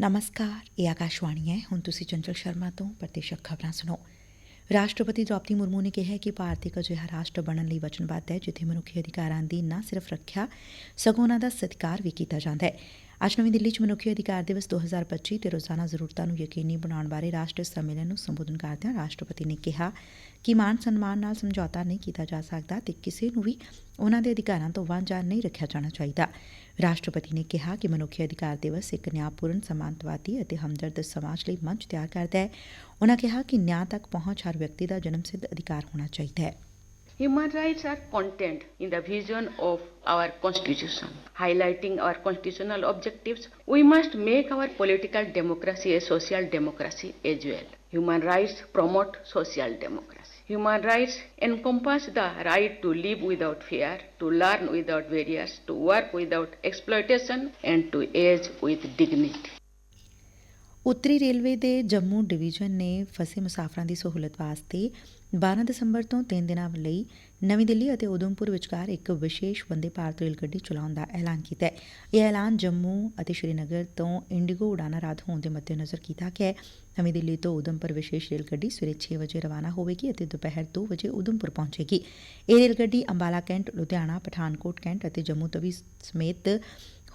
ਨਮਸਕਾਰ ਇਹ ਆਕਾਸ਼ਵਾਣੀ ਹੈ ਹੁਣ ਤੁਸੀਂ ਚੰਚਲ ਸ਼ਰਮਾ ਤੋਂ ਪ੍ਰਤੀਸ਼ਕ ਖਬਰਾਂ ਸੁਣੋ ਰਾਸ਼ਟਰਪਤੀ ਦ੍ਰੋਪਦੀ ਮੁਰਮੂ ਨੇ ਕਿਹਾ ਕਿ ਭਾਰਤ ਇੱਕ ਅਜਿਹਾ ਰਾਸ਼ਟਰ ਬਣਨ ਲਈ ਵਚਨਬੱਧ ਹੈ ਜਿੱਥੇ ਮਨੁੱਖੀ ਅਧਿਕਾਰਾਂ ਦੀ ਨਾ ਸਿਰਫ ਰੱਖਿਆ ਸਗੋਂ ਉਨ੍ਹਾਂ ਦਾ ਸਤਿਕਾਰ ਵੀ ਕੀਤਾ ਜਾਂਦਾ ਹੈ ਅੱਜ ਨਵੀਂ ਦਿੱਲੀ 'ਚ ਮਨੁੱਖੀ ਅਧਿਕਾਰ ਦਿਵਸ 2025 ਤੇ ਰੋਜ਼ਾਨਾ ਜ਼ਰੂਰਤਾਂ ਨੂੰ ਯਕੀਨੀ ਬਣਾਉਣ ਬਾਰੇ ਰਾਸ਼ਟਰੀ ਸੰਮੇਲਨ ਨੂੰ ਸੰਬੋਧਨ ਕਰਦਿਆਂ ਰਾਸ਼ਟਰਪਤੀ ਨੇ ਕਿਹਾ ਕਿ ਮਾਨ ਸਨਮਾਨ ਨਾਲ ਸਮਝੌਤਾ ਨਹੀਂ ਕੀਤਾ ਜਾ ਸਕਦਾ ਤੇ ਕਿਸੇ ਨੂੰ ਵੀ ਉਨ੍ਹਾਂ ਦੇ ਅਧਿਕਾਰਾਂ ਤੋਂ ਵਾਂਝਾ ਨਹੀਂ ਰੱਖਿਆ ਜਾਣਾ ਚਾਹੀਦਾ। ਰਾਸ਼ਟਰਪਤੀ ਨੇ ਕਿਹਾ ਕਿ ਮਨੁੱਖੀ ਅਧਿਕਾਰ ਦਿਵਸ ਇੱਕ ਨਿਆਂਪੂਰਨ, ਸਮਾਨਤਵਾਦੀ ਅਤੇ ਹਮਦਰਦ ਸਮਾਜ ਲਈ ਮੰਚ ਤਿਆਰ ਕਰਦਾ ਹੈ। ਉਨ੍ਹਾਂ ਕਿਹਾ ਕਿ ਨਿਆਂ ਤੱਕ ਪਹੁੰਚ ਹਰ ਵਿਅਕਤੀ ਦਾ ਜਨਮਸਿੱਧ ਅਧਿਕਾਰ ਹੋਣਾ ਚਾਹੀਦਾ ਹੈ। Human rights are contained in the vision of our Constitution. Highlighting our constitutional objectives, we must make our political democracy a social democracy as well. Human rights promote social democracy. Human rights encompass the right to live without fear, to learn without barriers, to work without exploitation, and to age with dignity. ਉੱਤਰੀ railway ਦੇ Jammu division ਨੇ ਫਸੇ ਮੁਸਾਫਰਾਂ ਦੀ ਸਹੂਲਤ ਵਾਸਤੇ 12 ਦਸੰਬਰ ਤੋਂ 3 ਦਿਨਾਂ ਲਈ ਨਵੀਂ ਦਿੱਲੀ ਅਤੇ ਉਧਮਪੁਰ ਵਿਚਕਾਰ ਇੱਕ ਵਿਸ਼ੇਸ਼ ਵੰਦੇ ਭਾਰਤ ਰੇਲ ਗੱਡੀ ਚਲਾਉਣ ਦਾ ਐਲਾਨ ਕੀਤਾ ਹੈ। ਇਹ ਐਲਾਨ ਜੰਮੂ ਅਤੇ ਸ਼੍ਰੀਨਗਰ ਤੋਂ ਇੰਡੀਗੋ ਉਡਾਨਾਂ ਰੱਦ ਹੋਣ ਦੇ ਮੱਦੇਨਜ਼ਰ ਕੀਤਾ ਗਿਆ ਹੈ। ਨਵੀਂ ਦਿੱਲੀ ਤੋਂ ਉਧਮਪੁਰ ਵਿਸ਼ੇਸ਼ ਰੇਲ ਗੱਡੀ ਸਵੇਰੇ 6 ਵਜੇ ਰਵਾਨਾ ਹੋਵੇਗੀ ਅਤੇ ਦੁਪਹਿਰ 2 ਵਜੇ ਉਧਮਪੁਰ ਪਹੁੰਚੇਗੀ। ਇਹ ਰੇਲ ਗੱਡੀ ਅੰਬਾਲਾ ਕੈਂਟ, ਲੁਧਿਆਣਾ, ਪਠਾਨਕੋਟ ਕੈਂਟ ਅਤੇ ਜੰਮੂ ਤਵੀ ਸਮੇਤ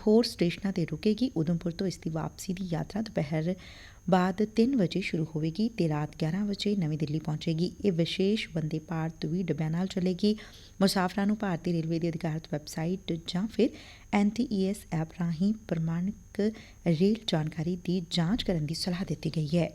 ਹੋਰ ਸਟੇਸ਼ਨਾਂ ਤੇ ਰੁਕੇਗੀ। ਉਧਮਪੁਰ ਤੋਂ ਇਸ ਦੀ ਵਾਪਸੀ ਦੀ ਯਾਤਰਾ ਦੁਪਹਿਰ ਬਾਅਦ 3 ਵਜੇ ਸ਼ੁਰੂ ਹੋਵੇਗੀ ਤੇ ਰਾਤ 11 ਵਜੇ ਨਵੀਂ ਦਿੱਲੀ ਪਹੁੰਚੇਗੀ। ਇਹ ਵਿਸ਼ੇਸ਼ ਬੰਦੇ ਭਾਰਤ ਵੀ ਡੱਬਿਆਂ ਨਾਲ ਚੱਲੇਗੀ। ਮੁਸਾਫਰਾਂ ਨੂੰ ਭਾਰਤੀ ਰੇਲਵੇ ਦੀ ਅਧਿਕਾਰਤ ਵੈਬਸਾਈਟ ਜਾਂ ਫਿਰ ਐਨਟੀਈਐਸ ਐਪ ਰਾਹੀਂ ਪ੍ਰਮਾਣਿਕ ਰੇਲ ਜਾਣਕਾਰੀ ਦੀ ਜਾਂਚ ਕਰਨ ਦੀ ਸਲਾਹ ਦਿੱਤੀ ਗਈ ਹੈ।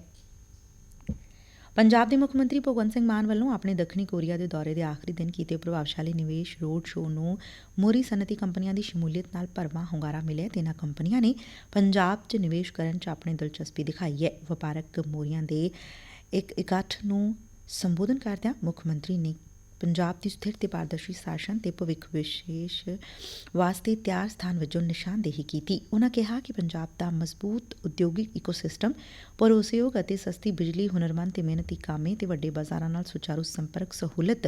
ਪੰਜਾਬ ਦੇ ਮੁੱਖ ਮੰਤਰੀ ਭਗਵੰਤ ਸਿੰਘ ਮਾਨ ਵੱਲੋਂ ਆਪਣੇ ਦੱਖਣੀ ਕੋਰੀਆ ਦੇ ਦੌਰੇ ਦੇ ਆਖਰੀ ਦਿਨ ਕੀਤੇ ਪ੍ਰਭਾਵਸ਼ਾਲੀ ਨਿਵੇਸ਼ ਰੋਡ ਸ਼ੋਅ ਨੂੰ ਮੋਰੀ ਸਨਅਤੀ ਕੰਪਨੀਆਂ ਦੀ ਸ਼ਮੂਲੀਅਤ ਨਾਲ ਭਰਵਾਂ ਹੁੰਗਾਰਾ ਮਿਲਿਆ ਤੇ ਇਨ੍ਹਾਂ ਕੰਪਨੀਆਂ ਨੇ ਪੰਜਾਬ 'ਚ ਨਿਵੇਸ਼ ਕਰਨ 'ਚ ਆਪਣੀ ਦਿਲਚਸਪੀ ਦਿਖਾਈ ਹੈ। ਵਪਾਰਕ ਮੋਰੀਆਂ ਦੇ ਇੱਕ ਇਕੱਠ ਨੂੰ ਸੰਬੋਧਨ ਕਰਦਿਆਂ ਮੁੱਖ ਮੰਤਰੀ ਨੇ ਪੰਜਾਬ ਦੀ ਸਥਿਰ ਤੇ ਪਾਰਦਰਸ਼ੀ ਸ਼ਾਸਨ ਤੇ ਭਵਿੱਖ ਵਿਸ਼ੇਸ਼ ਵਾਸਤੇ ਤਿਆਰ ਸਥਾਨ ਵਜੋਂ ਨਿਸ਼ਾਨਦੇਹੀ ਕੀਤੀ। ਉਨ੍ਹਾਂ ਕਿਹਾ ਕਿ ਪੰਜਾਬ ਦਾ ਮਜ਼ਬੂਤ ਉਦਯੋਗਿਕ ਇਕੋਸਿਸਟਮ ਭਰੋਸੇਯੋਗ ਅਤੇ ਸਸਤੀ ਬਿਜਲੀ ਹੁਨਰਮੰਦ ਤੇ ਮਿਹਨਤੀ ਕਾਮੇ ਤੇ ਵੱਡੇ ਬਾਜ਼ਾਰਾਂ ਨਾਲ ਸੁਚਾਰੂ ਸੰਪਰਕ ਸਹੂਲਤ,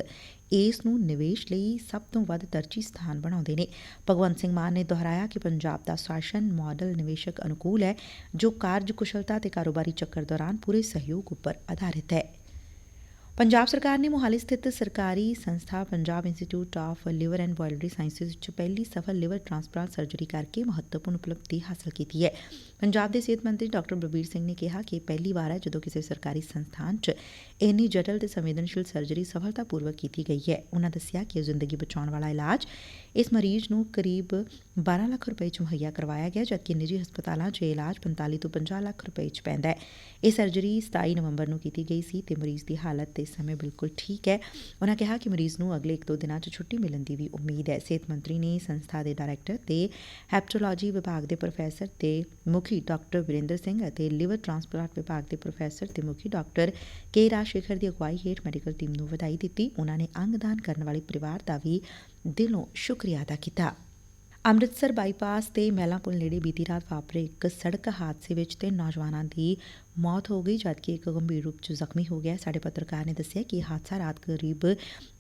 ਇਸ ਨੂੰ ਨਿਵੇਸ਼ ਲਈ ਸਭ ਤੋਂ ਵੱਧ ਤਰਜੀਹ ਸਥਾਨ ਬਣਾਉਂਦੇ ਨੇ। ਭਗਵੰਤ ਸਿੰਘ ਮਾਨ ਨੇ ਦੁਹਰਾਇਆ ਕਿ ਪੰਜਾਬ ਦਾ ਸ਼ਾਸਨ ਮਾਡਲ ਨਿਵੇਸ਼ਕ ਅਨੁਕੂਲ ਹੈ, ਜੋ ਕਾਰਜਕੁਸ਼ਲਤਾ ਤੇ ਕਾਰੋਬਾਰੀ ਚੱਕਰ ਦੌਰਾਨ ਪੂਰੇ ਸਹਿਯੋਗ ਉੱਪਰ ਆਧਾਰਿਤ ਹੈ। ਪੰਜਾਬ ਸਰਕਾਰ ਨੇ ਮੋਹਾਲੀ ਸਥਿਤ ਸਰਕਾਰੀ ਸੰਸਥਾ Punjab institute of liver and biliary sciences ਵਿੱਚ ਪਹਿਲੀ ਸਫਲ ਲਿਵਰ ਟ੍ਰਾਂਸਪਲਾਂਟ ਸਰਜਰੀ ਕਰਕੇ ਮਹੱਤਵਪੂਰਨ ਉਪਲਬਧੀ ਹਾਸਲ ਕੀਤੀ ਹੈ। ਪੰਜਾਬ ਦੇ ਸਿਹਤ ਮੰਤਰੀ ਡਾਕਟਰ ਬਲਬੀਰ ਸਿੰਘ ਨੇ ਕਿਹਾ ਕਿ ਪਹਿਲੀ ਵਾਰ ਹੈ ਜਦੋਂ ਕਿਸੇ ਸਰਕਾਰੀ ਸੰਸਥਾਨ 'ਚ ਇੰਨੀ ਜਟਲ ਤੇ ਸੰਵੇਦਨਸ਼ੀਲ ਸਰਜਰੀ ਸਫਲਤਾਪੂਰਵਕ ਕੀਤੀ ਗਈ ਹੈ। ਉਹਨਾਂ ਦੱਸਿਆ ਕਿ ਜ਼ਿੰਦਗੀ ਬਚਾਉਣ ਵਾਲਾ ਇਲਾਜ ਇਸ ਮਰੀਜ਼ ਨੂੰ ਕਰੀਬ 12 ਲੱਖ ਰੁਪਏ 'ਚ ਮੁਹੱਈਆ ਕਰਵਾਇਆ ਗਿਆ, ਜਦਕਿ ਨਿੱਜੀ ਹਸਪਤਾਲਾਂ 'ਚ ਇਹ ਇਲਾਜ 45 ਤੋਂ 50 ਲੱਖ ਰੁਪਏ 'ਚ ਪੈਂਦਾ ਹੈ। ਇਹ ਸਰਜਰੀ 27 ਨਵੰਬਰ ਨੂੰ ਕੀਤੀ ਗਈ ਸੀ ਤੇ ਮਰੀਜ਼ ਦੀ ਹਾਲਤ ਇਸ ਸਮੇਂ ਬਿਲਕੁਲ ਠੀਕ ਹੈ। ਉਹਨਾਂ ਕਿਹਾ ਕਿ ਮਰੀਜ਼ ਨੂੰ ਅਗਲੇ 1-2 ਦਿਨਾਂ 'ਚ ਛੁੱਟੀ ਮਿਲਣ ਦੀ ਵੀ ਉਮੀਦ ਹੈ। ਸਿਹਤ ਮੰਤਰੀ ਨੇ ਸੰਸਥਾ ਦੇ ਡਾਇਰੈਕਟਰ ਤੇ ਹੈਪਟੋਲੋਜੀ ਵਿਭਾਗ ਦੇ ਪ੍ਰੋਫੈਸਰ ਤੇ ਮੁਖੀ ਡਾਕਟਰ ਵਿਰੇਂਦਰ ਸਿੰਘ ਅਤੇ ਲਿਵਰ ਟ੍ਰਾਂਸਪਲਾਂਟ ਵਿਭਾਗ ਦੇ ਪ੍ਰੋਫੈਸਰ ਤੇ ਮੁਖੀ ਡਾਕਟਰ ਕੇ ਰਾਜਸ਼ੇਖਰ ਦੀ ਅਗਵਾਈ ਹੇਠ ਮੈਡੀਕਲ ਟੀਮ ਨੂੰ ਵਧਾਈ ਦਿੱਤੀ। ਉਨ੍ਹਾਂ ਨੇ ਅੰਗਦਾਨ ਕਰਨ ਵਾਲੇ ਪਰਿਵਾਰ ਦਾ ਵੀ ਦਿਲੋਂ ਸ਼ੁਕਰੀਆ ਅਦਾ ਕੀਤਾ। ਅੰਮ੍ਰਿਤਸਰ ਬਾਈਪਾਸ ਤੇ ਮਹਿਲਾ ਪੁਲ ਨੇੜੇ ਬੀਤੀ ਰਾਤ ਵਾਪਰੇ ਇੱਕ ਸੜਕ ਹਾਦਸੇ ਵਿੱਚ ਤਿੰਨ ਨੌਜਵਾਨਾਂ ਦੀ ਮੌਤ ਹੋ ਗਈ ਜਦਕਿ ਇੱਕ ਗੰਭੀਰ ਰੂਪ 'ਚ ਜ਼ਖਮੀ ਹੋ ਗਿਆ ਸਾਡੇ ਪੱਤਰਕਾਰ ਨੇ ਦੱਸਿਆ ਕਿ ਇਹ ਹਾਦਸਾ ਰਾਤ ਕਰੀਬ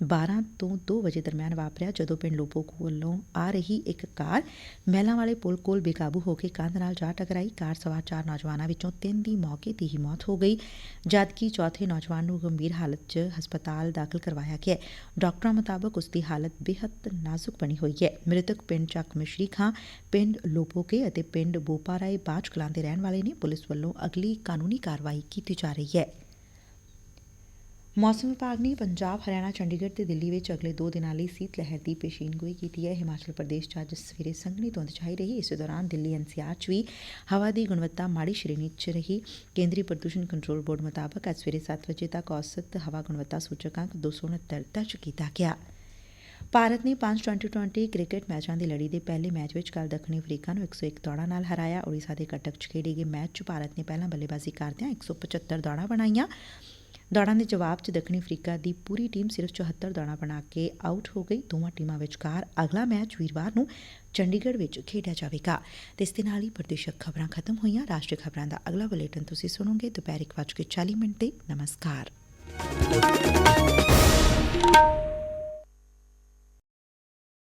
12 ਤੋਂ 2 ਵਜੇ ਦਰਮਿਆਨ ਵਾਪਰਿਆ ਜਦੋਂ ਪਿੰਡ ਲੋਪੋ ਵੱਲੋਂ ਆ ਰਹੀ ਇੱਕ ਕਾਰ ਮਹਿਲਾ ਵਾਲੇ ਪੁਲ ਕੋਲ ਬੇਕਾਬੂ ਹੋ ਕੇ ਕੰਧ ਨਾਲ ਜਾ ਟਕਰਾਈ ਕਾਰ ਸਵਾਰ ਚਾਰ ਨੌਜਵਾਨਾਂ ਵਿੱਚੋਂ ਤਿੰਨ ਦੀ ਮੌਕੇ ਤੇ ਹੀ ਮੌਤ ਹੋ ਗਈ ਜਦਕਿ ਚੌਥੇ ਨੌਜਵਾਨ ਨੂੰ ਗੰਭੀਰ ਹਾਲਤ 'ਚ ਹਸਪਤਾਲ ਦਾਖਲ ਕਰਵਾਇਆ ਗਿਆ ਡਾਕਟਰਾਂ ਮੁਤਾਬਕ ਉਸ ਦੀ ਹਾਲਤ ਬੇहद ਨਾਜ਼ੁਕ ਬਣੀ ਹੋਈ ਹੈ ਮ੍ਰਿਤਕ ਪਿੰਡ ਚੱਕ ਮਿਸ਼ਰੀ ਖਾਂ ਪਿੰਡ ਲੋਪੋਕੇ ਅਤੇ ਪਿੰਡ ਬੋਪਾਰਾਏ ਬਾਜ ਕਲਾਂ ਦੇ ਰਹਿਣ ਵਾਲੇ ਨੇ ਪੁਲਿਸ ਵੱਲੋਂ ਅਗਲੀ ਕਾਨੂੰਨੀ ਕਾਰਵਾਈ ਕੀਤੀ ਜਾ ਰਹੀ ਹੈ। ਮੌਸਮ ਵਿਭਾਗ ਨੇ ਪੰਜਾਬ, ਹਰਿਆਣਾ, ਚੰਡੀਗੜ੍ਹ ਤੇ ਦਿੱਲੀ ਵਿੱਚ ਅਗਲੇ 2 ਦਿਨਾਂ ਲਈ ਸੀਤ ਲਹਿਰ ਦੀ ਪੇਸ਼ੀਨਗੋਈ ਕੀਤੀ ਹੈ। ਹਿਮਾਚਲ ਪ੍ਰਦੇਸ਼ 'ਚ ਅੱਜ ਸਵੇਰੇ ਸੰਘਣੀ ਧੁੰਦ ਛਾਈ ਰਹੀ। ਇਸੇ ਦੌਰਾਨ ਦਿੱਲੀ ਐਨਸੀਆਰ 'ਚ ਵੀ ਹਵਾ ਦੀ ਗੁਣਵੱਤਾ ਮਾੜੀ ਸ਼੍ਰੇਣੀ 'ਚ ਰਹੀ। ਕੇਂਦਰੀ ਪ੍ਰਦੂਸ਼ਣ ਕੰਟਰੋਲ ਬੋਰਡ ਮੁਤਾਬਕ ਅੱਜ ਸਵੇਰੇ 7 ਵਜੇ ਤੱਕ ਔਸਤ ਹਵਾ ਗੁਣਵੱਤਾ ਸੂਚਕਾਂਕ 269 ਦਰਜ ਕੀਤਾ ਗਿਆ। ਭਾਰਤ ਨੇ ਪੰਜ ਟੀ20 ਕ੍ਰਿਕਟ ਮੈਚਾਂ ਦੀ ਲੜੀ ਦੇ ਪਹਿਲੇ ਮੈਚ ਵਿੱਚ ਕੱਲ ਦੱਖਣੀ ਅਫਰੀਕਾ ਨੂੰ 101 ਦੌੜਾਂ ਨਾਲ ਹਰਾਇਆ। ਓਡੀਸ਼ਾ ਦੇ ਕਟਕ 'ਚ ਖੇਡੇ ਗਏ ਮੈਚ 'ਚ ਭਾਰਤ ਨੇ ਪਹਿਲਾਂ ਬੱਲੇਬਾਜ਼ੀ ਕਰਦਿਆਂ 175 ਦੌੜਾਂ ਬਣਾਈਆਂ। ਦੌੜਾਂ ਦੇ ਜਵਾਬ 'ਚ ਦੱਖਣੀ ਅਫਰੀਕਾ ਦੀ ਪੂਰੀ ਟੀਮ ਸਿਰਫ 74 ਦੌੜਾਂ ਬਣਾ ਕੇ ਆਊਟ ਹੋ ਗਈ। ਦੋਵਾਂ ਟੀਮਾਂ ਵਿਚਕਾਰ ਅਗਲਾ ਮੈਚ ਵੀਰਵਾਰ ਨੂੰ ਚੰਡੀਗੜ੍ਹ ਵਿੱਚ ਖੇਡਿਆ ਜਾਵੇਗਾ। ਤੇ ਇਸ ਦੇ ਨਾਲ ਹੀ ਪ੍ਰਦੇਸ਼ਕ ਖਬਰਾਂ ਖਤਮ ਹੋਈਆਂ। ਰਾਸ਼ਟਰੀ ਖਬਰਾਂ ਦਾ ਅਗਲਾ ਬੁਲੇਟਿਨ ਤੁਸੀਂ ਸੁਣੋਗੇ। ਦੁਪਹਿਰ 1:40 ਮਿੰਟ ਤੇ। ਨਮਸਕਾਰ।